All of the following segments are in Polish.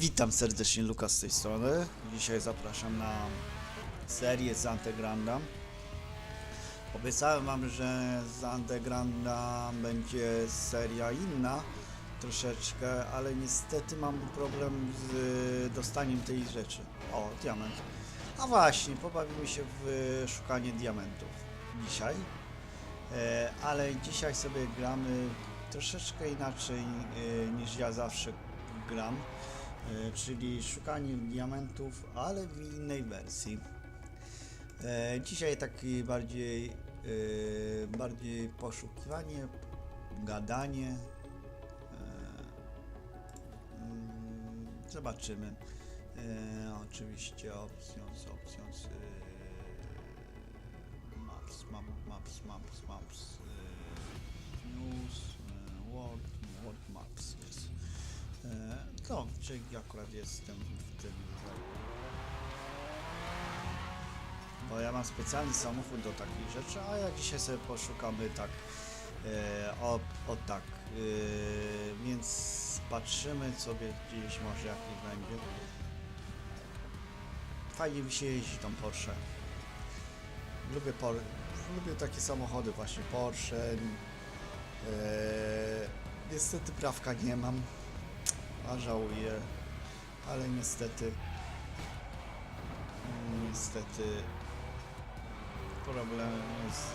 Witam serdecznie, Lukas z tej strony. Dzisiaj zapraszam na serię z Antegranda. Obiecałem wam, że z Antegranda będzie seria inna troszeczkę, ale niestety mam problem z dostaniem tej rzeczy. O, diament. A właśnie, pobawimy się w szukanie diamentów dzisiaj. E, ale dzisiaj sobie gramy troszeczkę inaczej e, niż ja zawsze gram. E, czyli szukanie diamentów, ale w innej wersji. E, dzisiaj taki bardziej, e, bardziej poszukiwanie, gadanie. Mm, zobaczymy. Oczywiście options. E, maps, map, maps, maps, maps. To, czy akurat jestem w tym bo ja mam specjalny samochód do takich rzeczy, a ja dzisiaj sobie poszukamy tak e, o, o tak e, więc patrzymy sobie gdzieś może jakiś będzie. Fajnie mi się jeździ tą Porsche. Lubię, por, lubię takie samochody właśnie Porsche e, niestety prawka nie mam a żałuję, ale niestety niestety problem z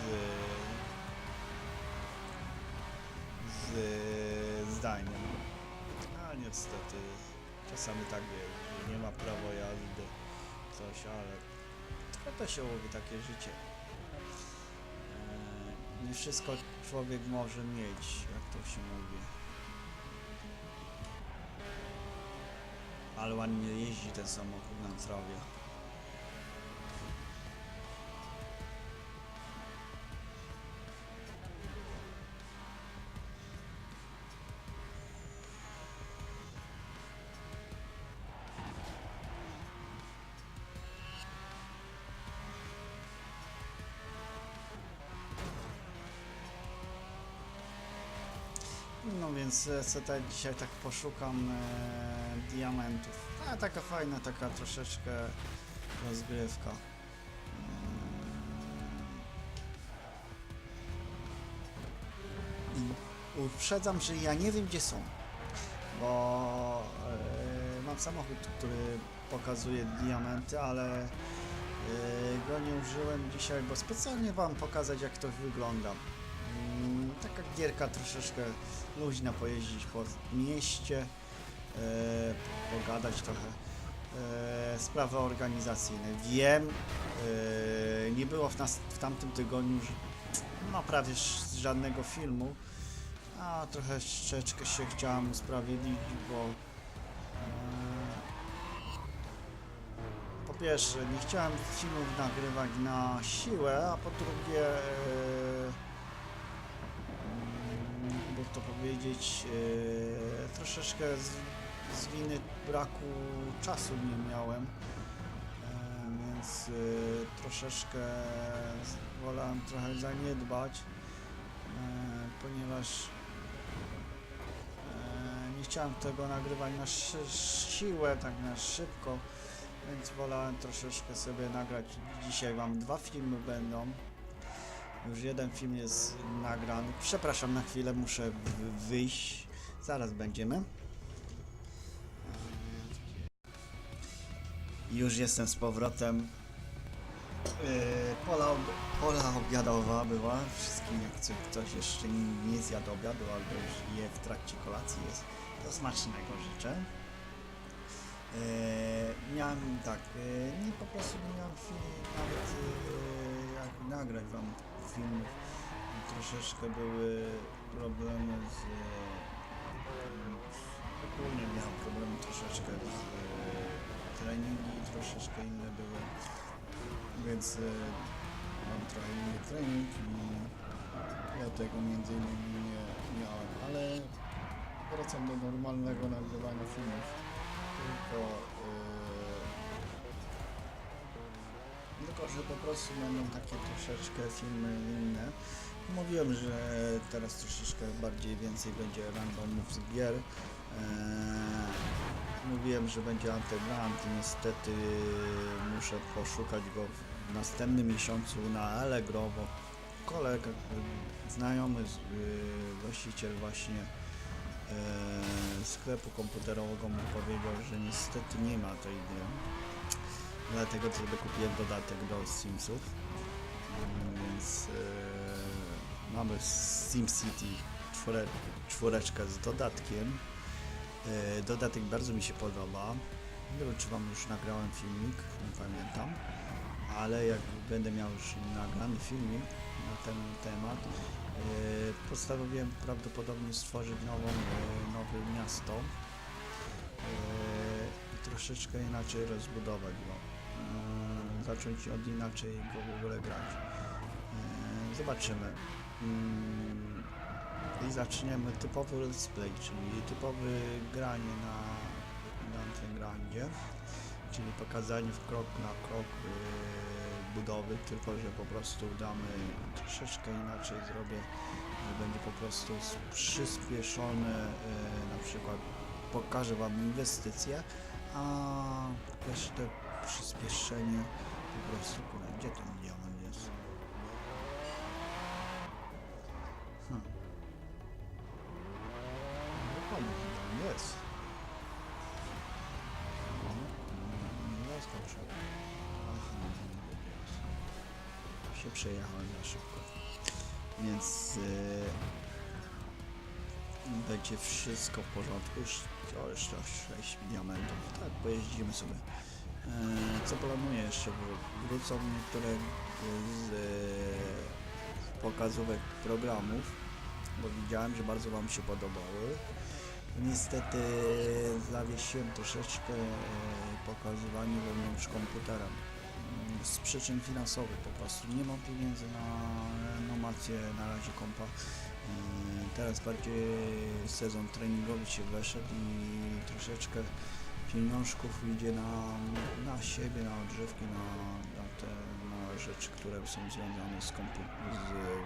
z zdaniem. A niestety czasami tak jest, że nie ma prawa jazdy coś, ale to się łowi takie życie. Eee, Nie wszystko człowiek może mieć, jak to się mówi. Ale ładnie jeździ ten samochód na trawie. No więc e, co tak dzisiaj tak poszukam e, diamentów. A taka fajna, taka troszeczkę rozgrywka. Mm. I uprzedzam, że ja nie wiem gdzie są. Bo e, mam samochód, który pokazuje diamenty, ale e, go nie użyłem dzisiaj, bo specjalnie wam pokazać jak to wygląda. Taka gierka troszeczkę luźna pojeździć po mieście, e, pogadać trochę. E, sprawy organizacyjne. Wiem, e, nie było w, nas, w tamtym tygodniu no, prawie żadnego filmu, a trochę troszeczkę się chciałem usprawiedliwić, bo e, po pierwsze nie chciałem filmów nagrywać na siłę, a po drugie e, jakby to powiedzieć, e, troszeczkę z, z winy braku czasu nie miałem, e, więc e, troszeczkę wolałem trochę zaniedbać, ponieważ nie chciałem tego nagrywać na szy- siłę, tak na szybko, więc wolałem troszeczkę sobie nagrać. Dzisiaj Wam dwa filmy będą. Już jeden film jest nagrany. Przepraszam na chwilę, muszę wyjść. Zaraz będziemy. Już jestem z powrotem. Yy, Pola, ob- pola obiadowa była. Wszystkim, jak ktoś jeszcze nie, nie zjadł obiadu albo już je w trakcie kolacji jest, to smacznego życzę. Yy, miałem tak, yy, nie po prostu nie miałem chwili nawet yy, jak nagrać wam filmów. Troszeczkę były problemy z... Yy, ogólnie miałem problemy troszeczkę z yy, treningi, troszeczkę inne były, więc yy, mam trochę inny trening i dlatego między innymi nie miałem, ale wracam do normalnego nagrywania filmów. Tylko że po prostu będą takie troszeczkę filmy inne Mówiłem, że teraz troszeczkę bardziej więcej będzie randomów z gier. Eee, mówiłem, że będzie Antegrant i niestety muszę poszukać go w następnym miesiącu na Allegro, bo kolega, znajomy y, właściciel właśnie e, sklepu komputerowego mu powiedział, że niestety nie ma tej gry. Dlatego sobie kupiłem dodatek do Simsów. Mm, Więc e, mamy SimCity czwore, czwóreczkę z dodatkiem. E, dodatek bardzo mi się podoba. Nie wiem, czy wam już nagrałem filmik, nie pamiętam. Ale jak będę miał już nagrany filmik na ten temat, e, postanowiłem prawdopodobnie stworzyć nową, nowe miasto i troszeczkę inaczej rozbudować go. E, zacząć od inaczej w ogóle grać. E, Zobaczymy. Mm, I zaczniemy typowy let's play, czyli typowy granie na, na tym grandzie, czyli pokazanie w krok na krok e, budowy, tylko że po prostu damy troszeczkę inaczej zrobię, że będzie po prostu przyspieszone, na przykład pokażę Wam inwestycje, a resztę przyspieszenie po prostu, kurde, gdzie ten diament jest? Hmm. No, on jest. Nie zaskoczył. Aha. Się przejechałem za szybko. Więc yy, będzie wszystko w porządku. O, jeszcze 6 diamentów. Tak, pojeździmy sobie. Eee, Co planuję jeszcze? Wró- Wrócą niektóre z e, pokazówek programów, bo widziałem, że bardzo Wam się podobały. Niestety zawiesiłem troszeczkę e, pokazywanie wewnątrz komputera. Mm, Z przyczyn finansowych po prostu. Nie mam pieniędzy na renomację na razie kompa. Eee, Teraz bardziej sezon treningowy się weszedł i troszeczkę pieniążków idzie na, na siebie, na odżywki, na, na te na rzeczy, które są związane z, z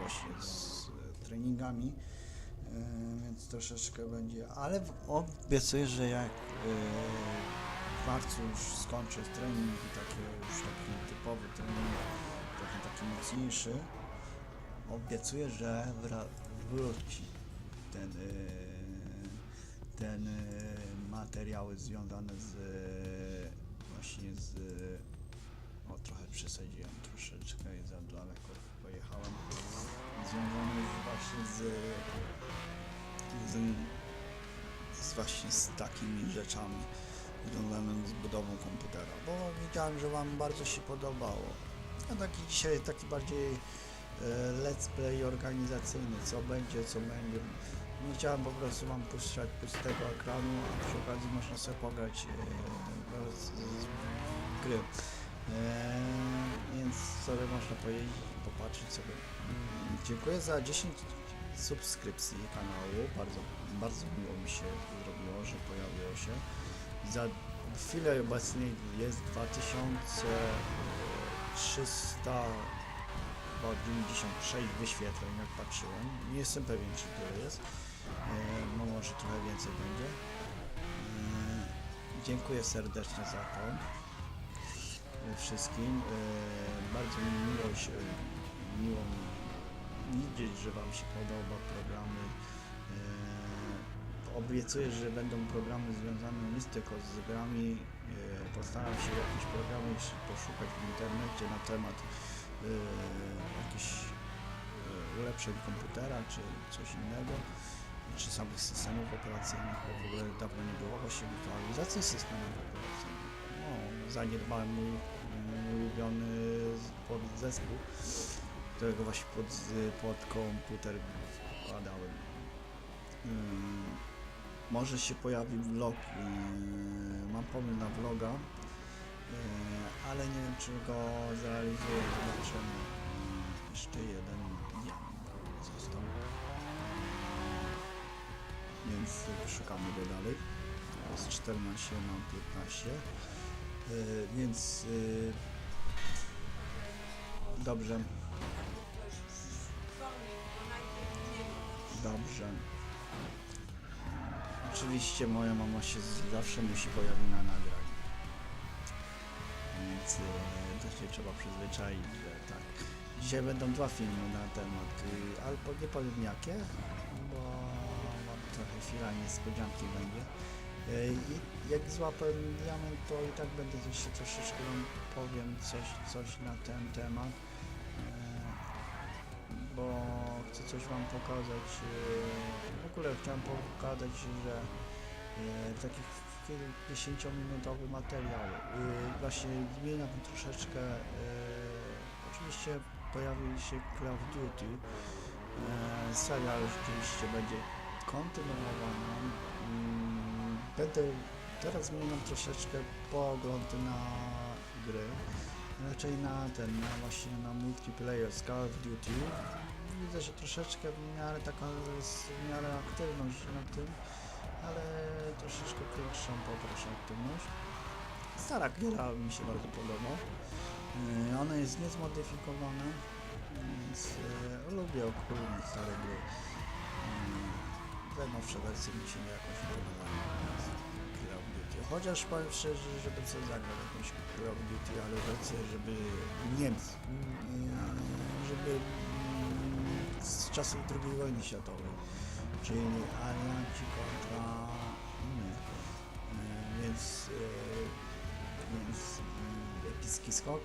właśnie z treningami. E, więc troszeczkę będzie, ale obiecuję, że jak e, w marcu już skończę trening i taki już taki typowy trening, trochę taki mocniejszy, obiecuję, że wróci ten, e, ten materiały związane z e, właśnie z o trochę przesadziłem troszeczkę i za daleko pojechałem związane właśnie z, z, z właśnie z takimi rzeczami związanymi z budową komputera, bo widziałem, że Wam bardzo się podobało. A taki dzisiaj taki bardziej e, let's play organizacyjny, co będzie, co będzie. Nie chciałem po prostu Wam puszczać pustego ekranu, a przy okazji można sobie pograć e, z, z gry. E, więc sobie można pojeździć, popatrzeć sobie. Mm, Dziękuję za 10 subskrypcji kanału. Bardzo, bardzo miło mi się zrobiło, że pojawiło się. Za chwilę obecnej jest 2396 wyświetleń, jak patrzyłem. Nie jestem pewien, czy to jest. E, no może trochę więcej będzie. E, dziękuję serdecznie za to e, wszystkim. E, bardzo mi miło się, miło mi widzieć, że Wam się podoba programy. E, obiecuję, że będą programy związane nie tylko z grami. E, postaram się jakieś programy poszukać w internecie na temat e, jakichś e, ulepszeń komputera czy coś innego czy samych systemów operacyjnych, bo w ogóle dawno nie było właśnie aktualizacji systemów operacyjnych. No, zaniedbałem mój, mój ulubiony podzespół, którego właśnie pod, pod komputer wkładałem. Ym, może się pojawi vlog, yy, mam pomysł na vloga, yy, ale nie wiem czy go zrealizuję, zobaczymy. Jeszcze jeden więc szukamy go dalej. Z 14 na 15. Yy, więc yy, dobrze. Dobrze. Oczywiście moja mama się zawsze musi pojawić na nagraniu. Więc e, to się trzeba przyzwyczaić, że tak. Dzisiaj będą dwa filmy na temat, y, albo nie powiem jakie, chwila niespodzianki będzie. E, I jak złapę diament, to i tak będę coś troszeczkę wam powiem coś, coś na ten temat. E, Bo chcę coś wam pokazać. e, W ogóle chciałem pokazać, że e, taki kilkudziesięciominutowy materiał. Właśnie zmieniam troszeczkę. Oczywiście pojawi się Call Duty. Serial rzeczywiście będzie kontynuowany. Mm, Będę teraz zmieniam troszeczkę pogląd na gry. Raczej na ten, na właśnie na multiplayer z Call of Duty. Widzę, że troszeczkę w miarę taka jest w miarę aktywność na tym, ale troszeczkę większą poproszę aktywność. Stara gra mi się bardzo podoba. Yy, Ona jest niezmodyfikowana, więc yy, lubię ogólnie stare gry. Yy, Te nowsze wersje mi się jakoś podobają. Call of. Chociaż powiem szczerze, żeby co zagrał jakąś Call Duty, ale wersję, żeby Niemcy, yy, żeby yy, z czasów II wojny światowej, czyli alianci kontra my. Yy, Więc, yy, więc yy, epicki skok.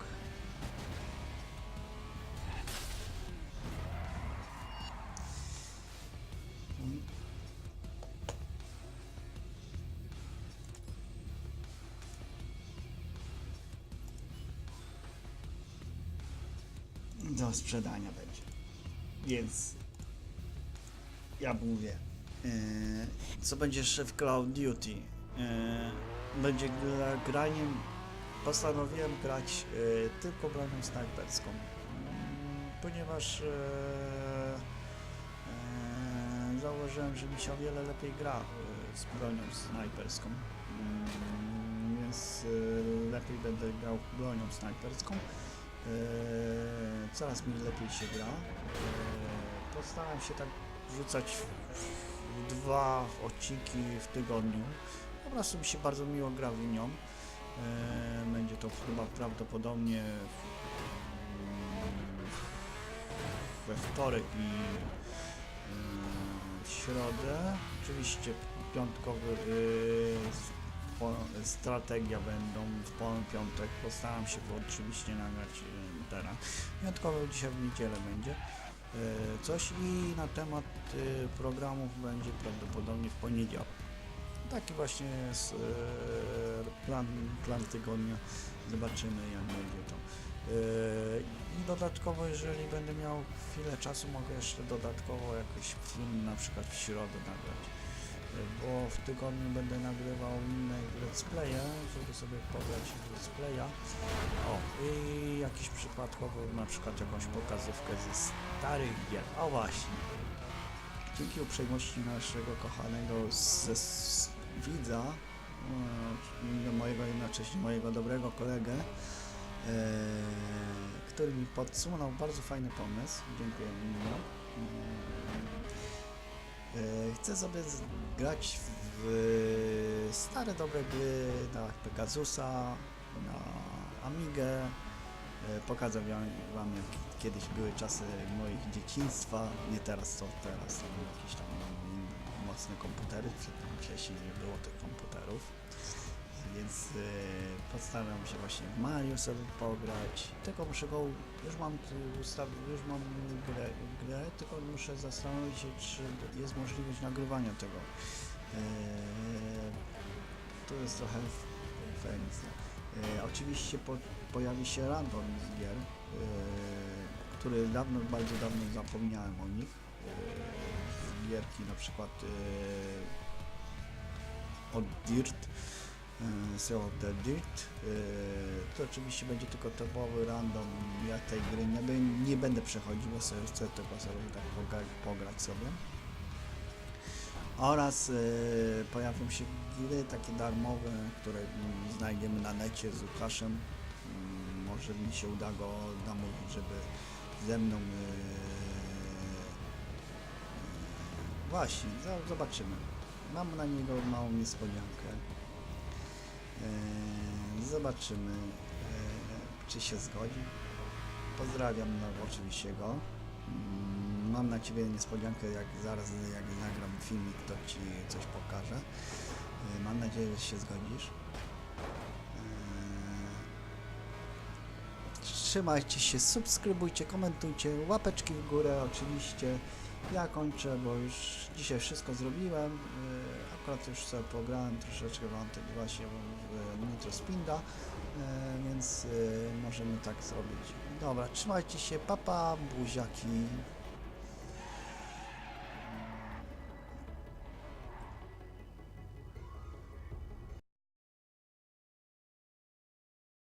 Do sprzedania będzie. Więc ja mówię, e, co będzie jeszcze w Call of Duty? E, będzie gra, graniem, postanowiłem grać e, tylko bronią snajperską, Mm, ponieważ e, e, zauważyłem, że mi się o wiele lepiej gra e, z bronią snajperską. Mm, Więc e, lepiej będę grał bronią snajperską. Eee, coraz mi lepiej się gra. Eee, postaram się tak rzucać dwa odcinki w tygodniu. Po prostu mi się bardzo miło gra w nią. Eee, będzie to chyba prawdopodobnie we wtorek i w środę. Oczywiście piątkowy strategia będą w pol- piątek. Postaram się oczywiście nagrać e. Wyjątkowo dzisiaj w niedzielę będzie e, coś i na temat e, programów będzie prawdopodobnie w poniedziałek. Taki właśnie jest e, plan, plan tygodnia. Zobaczymy jak będzie to. I dodatkowo, jeżeli będę miał chwilę czasu, mogę jeszcze dodatkowo jakiś film na przykład w środę nagrać bo w tygodniu będę nagrywał inne let's playe, żeby sobie pograć w let's playa. O, i jakiś przypadkowo na przykład jakąś pokazówkę ze starych gier. O właśnie. Dzięki uprzejmości naszego kochanego z, z widza, e, mojego jednocześnie mojego dobrego kolegę, e, który mi podsunął bardzo fajny pomysł. Dziękuję mu. Chcę sobie grać w stare dobre gry na Pegasusa, na Amigę. E, Pokażę wam, jak kiedyś były czasy moich dzieciństwa. Nie teraz, co teraz są jakieś tam inne mocne komputery. Przedtem wcześniej nie było tych komputerów. Więc e, postaram się właśnie w Mario sobie pograć. Tylko muszę go, już mam ustaw, już mam grę, grę, tylko muszę zastanowić się, czy jest możliwość nagrywania tego. E, tu jest trochę fajnie. E, oczywiście po, pojawi się random z gier, e, który dawno, bardzo dawno zapomniałem o nich. Z gierki na przykład e, od Dirt, Sea of the Dirt. E, to oczywiście będzie tylko typowy random. Ja tej gry nie, nie będę przechodził, bo sobie chcę tylko sobie tak pogra, pograć sobie. Oraz e, pojawią się gry takie darmowe, które znajdziemy na necie z Łukaszem. Mm, Może mi się uda go namówić, żeby ze mną właśnie, zobaczymy. Mam na niego małą niespodziankę. Eee, zobaczymy, eee, czy się zgodzi. Pozdrawiam no, oczywiście go. Mm, Mam na Ciebie niespodziankę, jak zaraz jak nagram filmik, to Ci coś pokażę. Eee, Mam nadzieję, że się zgodzisz. Trzymajcie się, subskrybujcie, komentujcie, łapeczki w górę oczywiście. Ja kończę, bo już dzisiaj wszystko zrobiłem. Yy, Akurat już sobie pograłem troszeczkę wątek właśnie w Nitro Spinda, yy, więc yy, możemy tak zrobić. Dobra, trzymajcie się, papa, buziaki.